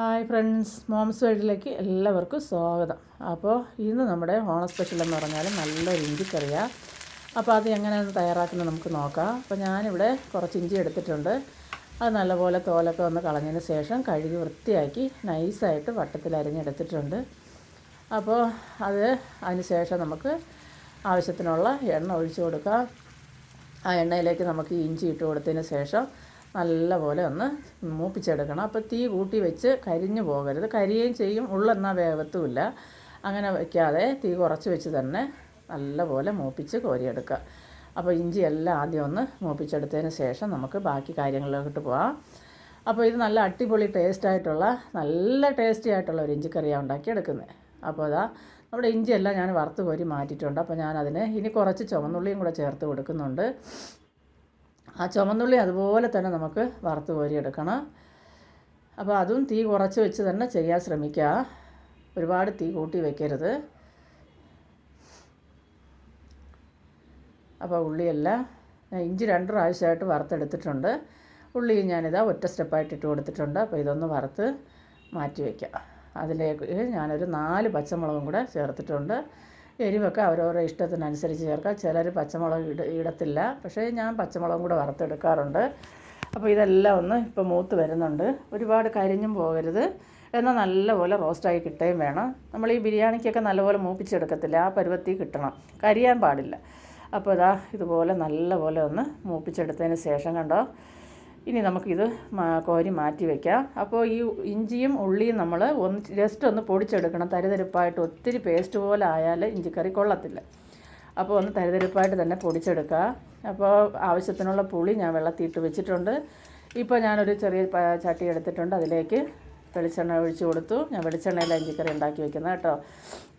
Hi friends moms വേൾഡിലേക്ക് എല്ലാവർക്കും സ്വാഗതം. അപ്പോൾ ഇന്ന് നമ്മുടെ ഓണ സ്പെഷ്യൽ എന്ന് പറഞ്ഞാൽ നല്ലൊരു ഇഞ്ചിക്കറിയാണ് അപ്പോൾ അത് എങ്ങനെയാണ് തയ്യാറാക്കുന്നത് നമുക്ക് നോക്കാം. അപ്പോൾ ഞാനിവിടെ കുറച്ച് ഇഞ്ചി എടുത്തിട്ടുണ്ട്. അത് നല്ലപോലെ തോലൊക്കെ ഒന്ന് കളഞ്ഞതിന് ശേഷം കഴുകി വൃത്തിയാക്കി നൈസായിട്ട് വട്ടത്തിൽ അരിഞ്ഞെടുത്തിട്ടുണ്ട്. അപ്പോൾ അത് അതിന് ശേഷം നമുക്ക് ആവശ്യത്തിനുള്ള എണ്ണ ഒഴിച്ചു കൊടുക്കാം. ആ എണ്ണയിലേക്ക് നമുക്ക് ഇഞ്ചി ഇട്ട് കൊടുത്തതിന് ശേഷം നല്ലപോലെ ഒന്ന് മൂപ്പിച്ചെടുക്കണം. അപ്പോൾ തീ കൂട്ടി വെച്ച് കരിഞ്ഞു പോകരുത്. കരിയുകയും ചെയ്യും. ഉള്ളെന്നാൽ വേവത്തുമില്ല. അങ്ങനെ വയ്ക്കാതെ തീ കുറച്ച് വെച്ച് തന്നെ നല്ലപോലെ മൂപ്പിച്ച് കോരിയെടുക്കുക. അപ്പോൾ ഇഞ്ചി എല്ലാം ആദ്യം ഒന്ന് മൂപ്പിച്ചെടുത്തതിന് ശേഷം നമുക്ക് ബാക്കി കാര്യങ്ങളിലോട്ട് പോകാം അപ്പോൾ ഇത് നല്ല അടിപൊളി ടേസ്റ്റായിട്ടുള്ള നല്ല ടേസ്റ്റി ആയിട്ടുള്ള ഒരു ഇഞ്ചിക്കറിയാണ് ഉണ്ടാക്കിയെടുക്കുന്നത് അപ്പോൾ അതാ നമ്മുടെ ഇഞ്ചിയെല്ലാം ഞാൻ വറുത്ത് കോരി മാറ്റിയിട്ടുണ്ട്. അപ്പോൾ ഞാനതിന് ഇനി കുറച്ച് ചുവന്നുള്ളിയും കൂടെ ചേർത്ത് കൊടുക്കുന്നുണ്ട്. ആ ചുമന്നുള്ളി അതുപോലെ തന്നെ നമുക്ക് വറുത്ത് കോരിയെടുക്കണം. അപ്പോൾ അതും തീ കുറച്ച് വെച്ച് തന്നെ ചെയ്യാൻ ശ്രമിക്കുക. ഒരുപാട് തീ കൂട്ടി വെക്കരുത്. അപ്പോൾ ഉള്ളിയെല്ലാം ഇഞ്ചി രണ്ട് പ്രാവശ്യമായിട്ട് വറുത്തെടുത്തിട്ടുണ്ട്. ഉള്ളി ഞാനിതാ ഒറ്റ സ്റ്റെപ്പായിട്ട് ഇട്ട് കൊടുത്തിട്ടുണ്ട്. അപ്പോൾ ഇതൊന്ന് വറുത്ത് മാറ്റി വയ്ക്കാം അതിലേക്ക് ഞാനൊരു നാല് പച്ചമുളകും കൂടെ ചേർത്തിട്ടുണ്ട്. എരിവൊക്കെ അവരവരുടെ ഇഷ്ടത്തിനനുസരിച്ച് ചേർക്കാം. ചിലർ പച്ചമുളക് ഇട ഇടത്തില്ല. പക്ഷേ ഞാൻ പച്ചമുളകും കൂടെ വറുത്തെടുക്കാറുണ്ട്. അപ്പോൾ ഇതെല്ലാം ഒന്ന് ഇപ്പോൾ മൂത്ത് വരുന്നുണ്ട്. ഒരുപാട് കരിഞ്ഞും പോകരുത്. എന്നാൽ നല്ലപോലെ റോസ്റ്റായി കിട്ടുകയും വേണം. നമ്മൾ ഈ ബിരിയാണിക്കൊക്കെ നല്ലപോലെ മൂപ്പിച്ചെടുക്കത്തില്ല. ആ പരുവത്തിൽ കിട്ടണം. കരിയാൻ പാടില്ല. അപ്പോൾ ഇതാ ഇതുപോലെ നല്ലപോലെ ഒന്ന് മൂപ്പിച്ചെടുത്തതിന് ശേഷം കണ്ടോ ഇനി നമുക്കിത് കോരി മാറ്റി വെക്കാം. അപ്പോൾ ഈ ഇഞ്ചിയും ഉള്ളിയും നമ്മൾ ഒന്ന് ജസ്റ്റ് ഒന്ന് പൊടിച്ചെടുക്കണം. തരിതരിപ്പായിട്ട് ഒത്തിരി പേസ്റ്റ് പോലെ ആയാൽ ഇഞ്ചിക്കറി കൊള്ളത്തില്ല. അപ്പോൾ ഒന്ന് തരിതരിപ്പായിട്ട് തന്നെ പൊടിച്ചെടുക്കുക അപ്പോൾ ആവശ്യത്തിനുള്ള പുളി ഞാൻ വെള്ളത്തിയിട്ട് വെച്ചിട്ടുണ്ട്. ഇപ്പോൾ ഞാനൊരു ചെറിയ ചട്ടി എടുത്തിട്ടുണ്ട്. അതിലേക്ക് വെളിച്ചെണ്ണ ഒഴിച്ചു കൊടുത്തു. ഞാൻ വെളിച്ചെണ്ണയിലാണ് ഇഞ്ചിക്കറി ഉണ്ടാക്കി വെക്കുന്നത് കേട്ടോ.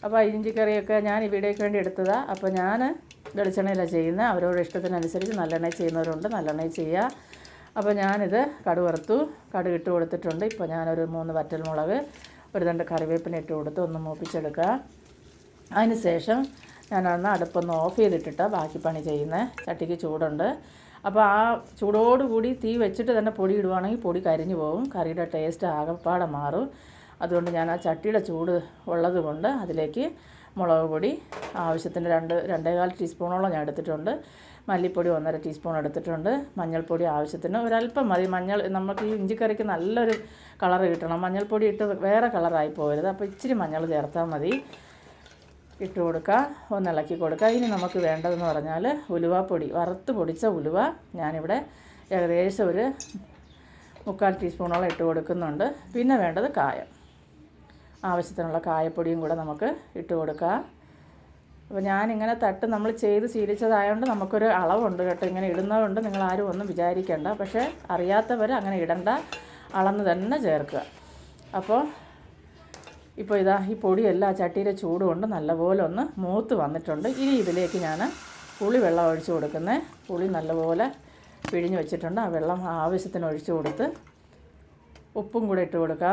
അപ്പോൾ ഇഞ്ചിക്കറിയൊക്കെ ഞാൻ ഈ വീഡിയോയ്ക്ക് വേണ്ടി എടുത്തതാണ് അപ്പോൾ ഞാൻ വെളിച്ചെണ്ണയിലാണ് ചെയ്യുന്നത്. അവരവരുടെ ഇഷ്ടത്തിനനുസരിച്ച് നല്ലെണ്ണയിൽ ചെയ്യുന്നവരുണ്ട്. നല്ലെണ്ണയിൽ ചെയ്യുക. അപ്പോൾ ഞാനിത് കടു വറുത്തു. കടുക് ഇട്ട് കൊടുത്തിട്ടുണ്ട്. ഇപ്പോൾ ഞാനൊരു മൂന്ന് വറ്റൽമുളക് ഒരു രണ്ട് കറിവേപ്പില ഇട്ട് കൊടുത്ത് ഒന്ന് മൂപ്പിച്ചെടുക്കുക. അതിന് ശേഷം ഞാനൊന്ന് അടുപ്പൊന്ന് ഓഫ് ചെയ്തിട്ടിട്ട് ബാക്കി പണി ചെയ്യുന്നത് ചട്ടിക്ക് ചൂടുണ്ട്. അപ്പോൾ ആ ചൂടോടുകൂടി തീ വെച്ചിട്ട് തന്നെ പൊടി ഇടുവാണെങ്കിൽ പൊടി കരിഞ്ഞു പോകും. കറിയുടെ ടേസ്റ്റ് ആകപ്പാടെ മാറും. അതുകൊണ്ട് ഞാൻ ആ ചട്ടിയുടെ ചൂട് ഉള്ളത് കൊണ്ട് അതിലേക്ക് മുളക് പൊടി ആവശ്യത്തിന് രണ്ട് രണ്ടേകാൽ ടീസ്പൂണോളം ഞാൻ എടുത്തിട്ടുണ്ട്. മല്ലിപ്പൊടി ഒന്നര ടീസ്പൂൺ എടുത്തിട്ടുണ്ട്. മഞ്ഞൾപ്പൊടി ആവശ്യത്തിന് ഒരല്പം മതി. മഞ്ഞൾ നമുക്ക് ഈ ഇഞ്ചിക്കറിക്ക് നല്ലൊരു കളർ കിട്ടണം. മഞ്ഞൾപ്പൊടി ഇട്ട് വേറെ കളറായി പോകരുത്. അപ്പോൾ ഇച്ചിരി മഞ്ഞൾ ചേർത്താൽ മതി. ഇട്ട് കൊടുക്കുക. ഒന്ന് ഇളക്കി കൊടുക്കുക. ഇനി നമുക്ക് വേണ്ടതെന്ന് പറഞ്ഞാൽ ഉലുവാപ്പൊടി വറുത്ത് പൊടിച്ച ഉലുവ ഞാനിവിടെ ഏകദേശം ഒരു മുക്കാൽ ടീസ്പൂണോളം ഇട്ട് കൊടുക്കുന്നുണ്ട്. പിന്നെ വേണ്ടത് കായം. ആവശ്യത്തിനുള്ള കായപ്പൊടിയും കൂടെ നമുക്ക് ഇട്ട് കൊടുക്കാം. അപ്പോൾ ഞാനിങ്ങനെ തട്ട് നമ്മൾ ചെയ്ത് ശീലിച്ചതായതുകൊണ്ട് നമുക്കൊരു അളവുണ്ട് കേട്ടോ. ഇങ്ങനെ ഇടുന്നതുകൊണ്ട് നിങ്ങൾ ആരും ഒന്നും വിചാരിക്കേണ്ട. പക്ഷേ അറിയാത്തവർ അങ്ങനെ ഇടണ്ട. അളന്ന് തന്നെ ചേർക്കുക. അപ്പോൾ ഇപ്പോൾ ഇതാ ഈ പൊടിയെല്ലാം ചട്ടിയിലെ ചൂട് കൊണ്ട് നല്ലപോലെ ഒന്ന് മൂത്ത് വന്നിട്ടുണ്ട്. ഇനി ഇതിലേക്ക് ഞാൻ പുളി വെള്ളം ഒഴിച്ച് കൊടുക്കുന്നത് പുളി നല്ലപോലെ പിഴിഞ്ഞ് വെച്ചിട്ടുണ്ട്. ആ വെള്ളം ആവശ്യത്തിന് ഒഴിച്ച് കൊടുത്ത് ഉപ്പും കൂടെ ഇട്ട് കൊടുക്കുക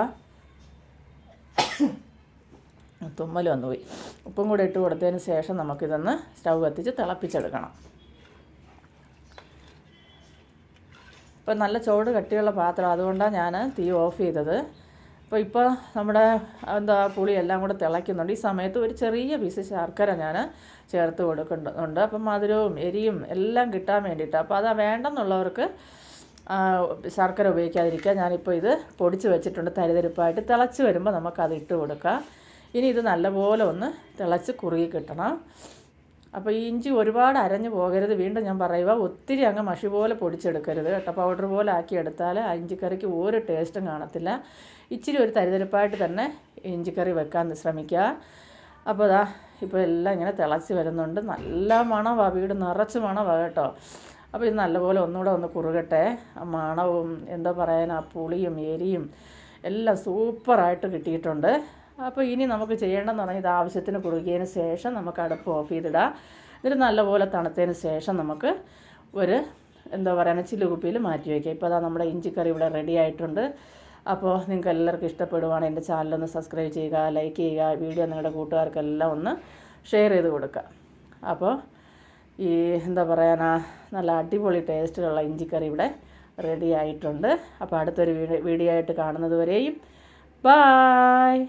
തുമ്മൽ വന്നുപോയി ഉപ്പും കൂടെ ഇട്ട് കൊടുത്തതിന് ശേഷം നമുക്കിതൊന്ന് സ്റ്റൗ കത്തിച്ച് തിളപ്പിച്ചെടുക്കണം. ഇപ്പം നല്ല ചോട് കട്ടിയുള്ള പാത്രം അതുകൊണ്ടാണ് ഞാൻ തീ ഓഫ് ചെയ്തത്. അപ്പോൾ ഇപ്പോൾ നമ്മുടെ എന്താ പുളി എല്ലാം കൂടെ തിളയ്ക്കുന്നുണ്ട്. ഈ സമയത്ത് ഒരു ചെറിയ പീസ് ശർക്കര ഞാൻ ചേർത്ത് കൊടുക്കുന്നുണ്ട്. അപ്പം മധുരവും എരിയും എല്ലാം കിട്ടാൻ വേണ്ടിയിട്ട്. അപ്പോൾ അത് വേണ്ടെന്നുള്ളവർക്ക് ശർക്കര ഉപയോഗിക്കാതിരിക്കുക ഞാനിപ്പോൾ ഇത് പൊടിച്ച് വെച്ചിട്ടുണ്ട് തരിതരിപ്പായിട്ട്. തിളച്ച് വരുമ്പോൾ നമുക്കത് ഇട്ട് കൊടുക്കാം. ഇനി ഇത് നല്ലപോലെ ഒന്ന് തിളച്ച് കുറുകി കിട്ടണം. അപ്പോൾ ഈ ഇഞ്ചി ഒരുപാട് അരഞ്ഞു പോകരുത്. വീണ്ടും ഞാൻ പറയുക ഒത്തിരി അങ്ങ് മഷി പോലെ പൊടിച്ചെടുക്കരുത് കേട്ടോ. പൗഡർ പോലെ ആക്കി എടുത്താൽ ആ ഇഞ്ചിക്കറിക്ക് ഒരു ടേസ്റ്റും കാണത്തില്ല. ഇച്ചിരി ഒരു തരിതരിപ്പായിട്ട് തന്നെ ഇഞ്ചിക്കറി വെക്കാൻ ശ്രമിക്കുക. അപ്പോൾ അതാ ഇപ്പോൾ എല്ലാം ഇങ്ങനെ തിളച്ച് വരുന്നുണ്ട്. നല്ല മണവാ വീട് നിറച്ച് മണവാ കേട്ടോ. അപ്പോൾ ഇത് നല്ലപോലെ ഒന്നുകൂടെ ഒന്ന് കുറുകട്ടെ. മണവും എന്താ പറയാൻ ആ പുളിയും എരിയും എല്ലാം സൂപ്പറായിട്ട് കിട്ടിയിട്ടുണ്ട്. അപ്പോൾ ഇനി നമുക്ക് ചെയ്യേണ്ടതെന്ന് പറഞ്ഞാൽ ഇത് ആവശ്യത്തിന് കുറുകിയതിന് ശേഷം നമുക്ക് അടുപ്പ് ഓഫ് ചെയ്തിടാം. എന്നിട്ട് നല്ലപോലെ തണുത്തതിന് ശേഷം നമുക്ക് ഒരു എന്താ പറയുക ചില്ലുകുപ്പിയിൽ മാറ്റി വയ്ക്കാം. ഇപ്പോൾ അതാ നമ്മുടെ ഇഞ്ചിക്കറി ഇവിടെ റെഡി ആയിട്ടുണ്ട്. അപ്പോൾ നിങ്ങൾക്ക് എല്ലാവർക്കും ഇഷ്ടപ്പെടുവാണെങ്കിൽ എന്റെ ചാനലൊന്ന് സബ്സ്ക്രൈബ് ചെയ്യുക ലൈക്ക് ചെയ്യുക വീഡിയോ നിങ്ങളുടെ കൂട്ടുകാർക്കെല്ലാം ഒന്ന് ഷെയർ ചെയ്ത് കൊടുക്കുക. അപ്പോൾ ഈ എന്താ പറയാനാ നല്ല അടിപൊളി ടേസ്റ്റിലുള്ള ഇഞ്ചിക്കറി ഇവിടെ റെഡി ആയിട്ടുണ്ട് അപ്പോൾ അടുത്തൊരു വീഡിയോ ആയിട്ട് കാണുന്നത് വരെയും. ബായ്